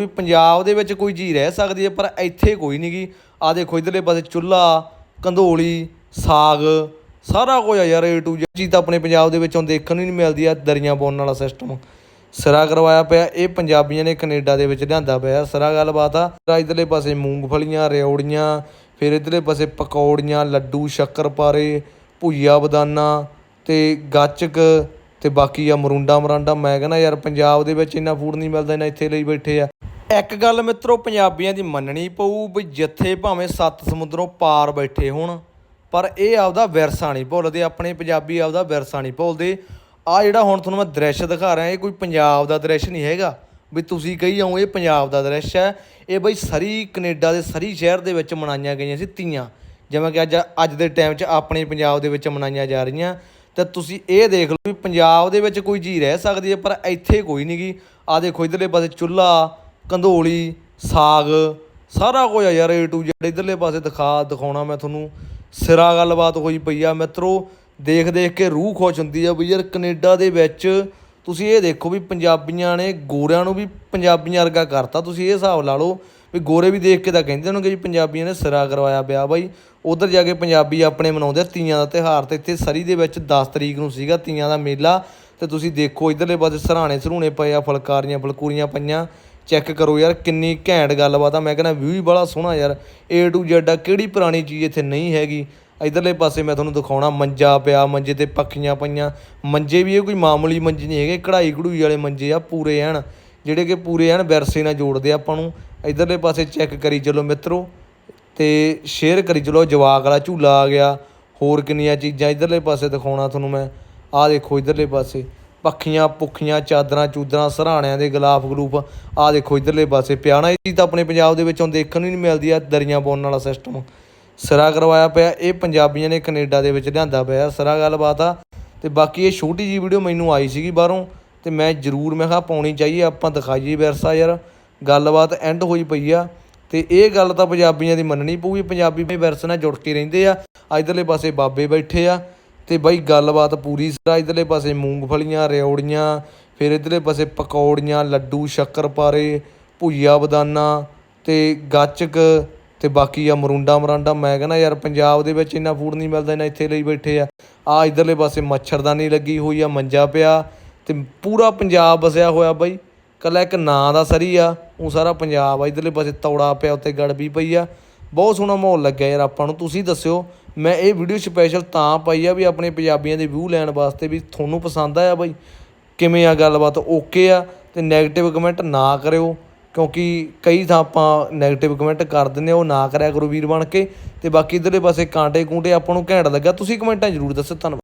ਵੀ ਪੰਜਾਬ ਦੇ ਵਿੱਚ ਕੋਈ ਜੀ ਰਹਿ ਸਕਦੀ ਹੈ, ਪਰ ਇੱਥੇ ਕੋਈ ਨਹੀਂ ਗੀ। ਆ ਦੇਖੋ, ਇਧਰਲੇ ਪਾਸੇ ਚੁੱਲ੍ਹਾ, ਕੰਧੋਲੀ, ਸਾਗ, ਸਾਰਾ ਕੁਝ ਆ ਯਾਰ ਏ ਟੂ ਚੀਜ਼ ਤਾਂ ਆਪਣੇ ਪੰਜਾਬ ਦੇ ਵਿੱਚ ਹੁਣ ਦੇਖਣ ਨੂੰ ਨਹੀਂ ਮਿਲਦੀ ਆ ਦਰੀਆਂ ਪਾਉਣ ਵਾਲਾ ਸਿਸਟਮ ਸਿਰਾ ਕਰਵਾਇਆ ਪਿਆ, ਇਹ ਪੰਜਾਬੀਆਂ ਨੇ ਕੈਨੇਡਾ ਦੇ ਵਿੱਚ ਲਿਆਂਦਾ ਪਿਆ। ਸਿਰਾ ਗੱਲਬਾਤ ਆ ਇਧਰਲੇ ਪਾਸੇ ਮੂੰਗਫਲੀਆਂ, ਰਿਓੜੀਆਂ, ਫਿਰ ਇਧਰਲੇ ਪਾਸੇ ਪਕੌੜੀਆਂ, ਲੱਡੂ, ਸ਼ੱਕਰਪਾਰੇ, ਭੁਜੀਆ, ਬਦਾਨਾ ਤੇ ਗੱਚਕ ਤੇ ਬਾਕੀ ਆ ਮਰੁੰਡਾ ਮਰਾਂਡਾ। ਮੈਂ ਕਹਿੰਦਾ ਯਾਰ, ਪੰਜਾਬ ਦੇ ਵਿੱਚ ਇੰਨਾ ਫੂਡ ਨਹੀਂ ਮਿਲਦਾ ਇਹਨਾਂ ਇੱਥੇ ਲਈ ਬੈਠੇ ਆ। ਇੱਕ ਗੱਲ ਮਿੱਤਰੋ, ਪੰਜਾਬੀਆਂ ਦੀ ਮੰਨਣੀ ਪਊ ਵੀ ਜਿੱਥੇ ਭਾਵੇਂ ਸੱਤ ਸਮੁੰਦਰੋਂ ਪਾਰ ਬੈਠੇ ਹੋਣ, ਪਰ ਇਹ ਆਪਦਾ ਵਿਰਸਾ ਨਹੀਂ ਭੁੱਲਦੇ, ਆਪਣੇ ਪੰਜਾਬੀ ਆਪਦਾ ਵਿਰਸਾ ਨਹੀਂ ਭੁੱਲਦੇ। ਆ ਜਿਹੜਾ ਹੁਣ ਤੁਹਾਨੂੰ ਮੈਂ ਦ੍ਰਿਸ਼ ਦਿਖਾ ਰਿਹਾ, ਇਹ ਕੋਈ ਪੰਜਾਬ ਦਾ ਦ੍ਰਿਸ਼ ਨਹੀਂ ਹੈਗਾ। ਵੀ ਤੁਸੀਂ ਕਹੀ ਜਾਓ ਇਹ ਪੰਜਾਬ ਦਾ ਦ੍ਰਿਸ਼ ਹੈ। ਇਹ ਬਈ ਸਰੀ ਕੈਨੇਡਾ ਦੇ ਸਰੀ ਸ਼ਹਿਰ ਦੇ ਵਿੱਚ ਮਨਾਈਆਂ ਗਈਆਂ ਸੀ ਤੀਆਂ। ਜਿਵੇਂ ਕਿ ਅੱਜ ਅੱਜ ਦੇ ਟਾਈਮ 'ਚ ਆਪਣੇ ਪੰਜਾਬ ਦੇ ਵਿੱਚ ਮਨਾਈਆਂ ਜਾ ਰਹੀਆਂ। ਤਾਂ ਤੁਸੀਂ ਇਹ ਦੇਖ ਲਓ ਵੀ ਪੰਜਾਬ ਦੇ ਵਿੱਚ ਕੋਈ ਜੀ ਰਹਿ ਸਕਦੀ ਹੈ, ਪਰ ਇੱਥੇ ਕੋਈ ਨਹੀਂ ਗੀ। ਆ ਦੇਖੋ, ਇਧਰਲੇ ਪਾਸੇ ਚੁੱਲ੍ਹਾ ਕੰਧੋਲੀ, ਸਾਗ, ਸਾਰਾ ਕੁਝ ਆ ਯਾਰ ਏ ਟੂ ਜ਼ੈਡ ਇਧਰਲੇ ਪਾਸੇ ਦਿਖਾ, ਦਿਖਾਉਣਾ ਮੈਂ ਤੁਹਾਨੂੰ। ਸਿਰਾ ਗੱਲਬਾਤ ਹੋਈ ਪਈ ਆ। ਮਿੱਤਰੋ, ਦੇਖ ਦੇਖ ਕੇ ਰੂਹ ਖੁਸ਼ ਹੁੰਦੀ ਆ ਵੀ ਯਾਰ ਕੈਨੇਡਾ ਦੇ ਵਿੱਚ ਤੁਸੀਂ ਇਹ ਦੇਖੋ ਵੀ ਪੰਜਾਬੀਆਂ ਨੇ ਗੋਰਿਆਂ ਨੂੰ ਵੀ ਪੰਜਾਬੀਆਂ ਵਰਗਾ ਕਰਤਾ। ਤੁਸੀਂ ਇਹ ਹਿਸਾਬ ਲਾ ਲਓ ਵੀ ਗੋਰੇ ਵੀ ਦੇਖ ਕੇ ਤਾਂ ਕਹਿੰਦੇ ਹੋਣਗੇ ਜੀ ਪੰਜਾਬੀਆਂ ਨੇ ਸਿਰਾ ਕਰਵਾਇਆ ਪਿਆ ਬਾਈ। ਉਧਰ ਜਾ ਕੇ ਪੰਜਾਬੀ ਆਪਣੇ ਮਨਾਉਂਦੇ ਆ ਤੀਆਂ ਦਾ ਤਿਉਹਾਰ ਤੇ ਇੱਥੇ ਸਰੀ ਦੇ ਵਿੱਚ 10 ਤਰੀਕ ਨੂੰ ਸੀਗਾ ਤੀਆਂ ਦਾ ਮੇਲਾ। ਤੇ ਤੁਸੀਂ ਦੇਖੋ ਇਧਰਲੇ ਪਾਸੇ ਸਰਾਣੇ ਸਰੂਣੇ ਪਏ ਆ, ਫਲਕਾਰੀਆਂ, ਫਲਕੂਰੀਆਂ ਪਈਆਂ। ਚੈੱਕ ਕਰੋ ਯਾਰ, ਕਿੰਨੀ ਘੈਂਟ ਗੱਲਬਾਤ ਆ। ਮੈਂ ਕਹਿੰਦਾ ਵਿਊ ਹੀ ਬੜਾ ਸੋਹਣਾ ਯਾਰ। ਏ ਟੂ ਜ਼ੈਡ ਆ, ਕਿਹੜੀ ਪੁਰਾਣੀ ਚੀਜ਼ ਇੱਥੇ ਨਹੀਂ ਹੈਗੀ? ਇਧਰਲੇ ਪਾਸੇ ਮੈਂ ਤੁਹਾਨੂੰ ਦਿਖਾਉਣਾ, ਮੰਜਾ ਪਿਆ, ਮੰਜੇ ਤੇ ਪੱਖੀਆਂ ਪਈਆਂ। ਮੰਜੇ ਵੀ ਇਹ ਕੋਈ ਮਾਮੂਲੀ ਮੰਜੇ ਨਹੀਂ ਹੈਗੇ, ਕਢਾਈ ਕਢੂਈ ਵਾਲੇ ਮੰਜੇ ਆ, ਪੂਰੇ ਐਨ। ਜਿਹੜੇ ਕਿ ਪੂਰੇ ਐਨ ਵਿਰਸੇ ਨਾਲ ਜੋੜਦੇ ਆਪਾਂ ਨੂੰ। ਇਧਰਲੇ ਪਾਸੇ ਚੈੱਕ ਕਰੀ ਚਲੋ ਮਿੱਤਰੋ, ਤੇ ਸ਼ੇਅਰ ਕਰੀ ਚਲੋ, ਜਵਾਕ ਵਾਲਾ ਝੂਲਾ ਆ ਗਿਆ। ਹੋਰ ਕਿੰਨੀਆਂ ਚੀਜ਼ਾਂ ਇਧਰਲੇ ਪਾਸੇ ਦਿਖਾਉਣਾ ਤੁਹਾਨੂੰ ਮੈਂ। ਆਹ ਦੇਖੋ ਇਧਰਲੇ ਪਾਸੇ। ਪੱਖੀਆਂ, ਪੁੱਖੀਆਂ, ਚਾਦਰਾਂ, ਚੂਦਰਾਂ, ਸਰਾਣਿਆਂ ਦੇ ਗਲਾਫ ਗਲੂਫ, ਆਹ ਦੇਖੋ ਇਧਰਲੇ ਪਾਸੇ ਪਿਆ ਨਾ ਇਹ ਚੀਜ਼ ਤਾਂ ਆਪਣੇ ਪੰਜਾਬ ਦੇ ਵਿੱਚ ਹੁਣ ਦੇਖਣ ਨੂੰ ਨਹੀਂ ਮਿਲਦੀ ਆ, ਦਰੀਆਂ ਬੁਣਨ ਵਾਲਾ ਸਿਸਟਮ ਸਿਰਾ ਕਰਵਾਇਆ ਪਿਆ, ਇਹ ਪੰਜਾਬੀਆਂ ਨੇ ਕੈਨੇਡਾ ਦੇ ਵਿੱਚ ਲਿਆਂਦਾ ਪਿਆ ਸਿਰਾ ਗੱਲਬਾਤ ਆ। ਤੇ ਬਾਕੀ ਇਹ ਛੋਟੀ ਜੀ ਵੀਡੀਓ ਮੈਨੂੰ ਆਈ ਸੀਗੀ ਬਾਹਰੋਂ, ਤੇ ਮੈਂ ਜ਼ਰੂਰ, ਮੈਂ ਕਿਹਾ ਪਾਉਣੀ ਚਾਹੀਏ, ਆਪਾਂ ਦਿਖਾਈਏ ਵਿਰਸਾ ਯਾਰ। ਗੱਲਬਾਤ ਐਂਡ ਹੋਈ ਪਈ ਆ। ਤੇ ਇਹ ਗੱਲ ਤਾਂ ਪੰਜਾਬੀਆਂ ਦੀ ਮੰਨਣੀ ਪਊਗੀ, ਪੰਜਾਬੀ ਵੀ ਵਿਰਸੇ ਨਾਲ ਜੁੜ ਕੇ ਰਹਿੰਦੇ ਆ। ਇਧਰਲੇ ਪਾਸੇ ਬਾਬੇ ਬੈਠੇ ਆ। ਤੇ ਬਾਈ ਗੱਲਬਾਤ ਪੂਰੀ ਸਿਰਾ ਇਧਰਲੇ ਪਾਸੇ ਮੂੰਗਫਲੀਆਂ, ਰਿਓੜੀਆਂ, ਫਿਰ ਇਧਰਲੇ ਪਾਸੇ ਪਕੌੜੀਆਂ, ਲੱਡੂ ਸ਼ੱਕਰਪਾਰੇ ਭੁਜੀਆ ਬਦਾਨਾ ਤੇ ਗੱਚਕ ਤੇ ਬਾਕੀ ਆ ਮਰੁੰਡਾ ਮਰਾਂਡਾ। ਮੈਂ ਕਹਿੰਦਾ ਯਾਰ ਪੰਜਾਬ ਦੇ ਵਿੱਚ ਇੰਨਾ ਫੂਡ ਨਹੀਂ ਮਿਲਦਾ, ਇੰਨਾ ਇੱਥੇ ਲਈ ਬੈਠੇ ਆ। ਆ ਇਧਰਲੇ ਪਾਸੇ ਮੱਛਰਦਾਨੀ ਲੱਗੀ ਹੋਈ ਆ, ਮੰਜਾ ਪਿਆ ਤੇ ਪੂਰਾ ਪੰਜਾਬ ਵਸਿਆ ਹੋਇਆ ਬਾਈ। ਕੱਲਾ ਇੱਕ ਨਾਂ ਦਾ ਸਰੀ ਆ, ਉਹ ਸਾਰਾ ਪੰਜਾਬ ਆ। ਇਧਰਲੇ ਪਾਸੇ ਤੌੜਾ ਪਿਆ ਉੱਤੇ ਗੜਬੀ ਪਈ ਆ। ਬਹੁਤ ਸੋਹਣਾ ਮਾਹੌਲ ਲੱਗਿਆ ਯਾਰ ਆਪਾਂ ਨੂੰ। ਤੁਸੀਂ ਦੱਸਿਓ ਮੈਂ ਇਹ ਵੀਡੀਓ ਸਪੈਸ਼ਲ ਤਾਂ ਪਾਈ ਆ ਵੀ ਆਪਣੇ ਪੰਜਾਬੀਆਂ ਦੇ ਵਿਊ ਲੈਣ ਵਾਸਤੇ ਵੀ ਤੁਹਾਨੂੰ ਪਸੰਦ ਆਇਆ ਬਾਈ। ਕਿਵੇਂ ਆ ਗੱਲਬਾਤ? ਓਕੇ ਆ ਤੇ 네ਗੇਟਿਵ ਕਮੈਂਟ ਨਾ ਕਰਿਓ, ਕਿਉਂਕਿ ਕਈ ਥਾਂ ਆਪਾਂ 네ਗੇਟਿਵ ਕਮੈਂਟ ਕਰ ਦਿੰਦੇ ਆ, ਉਹ ਨਾ ਕਰਿਆ ਕਰੋ ਵੀਰ ਬਣ ਕੇ। ਤੇ ਬਾਕੀ ਇਧਰਲੇ ਪਾਸੇ ਕਾਂਟੇ ਕੂੰਟੇ ਆਪਾਂ ਨੂੰ ਘੈਂਟ ਲੱਗਾ, ਤੁਸੀਂ ਕਮੈਂਟਾਂ ਜ਼ਰੂਰ ਦੱਸੋ ਧੰਨਵਾਦ।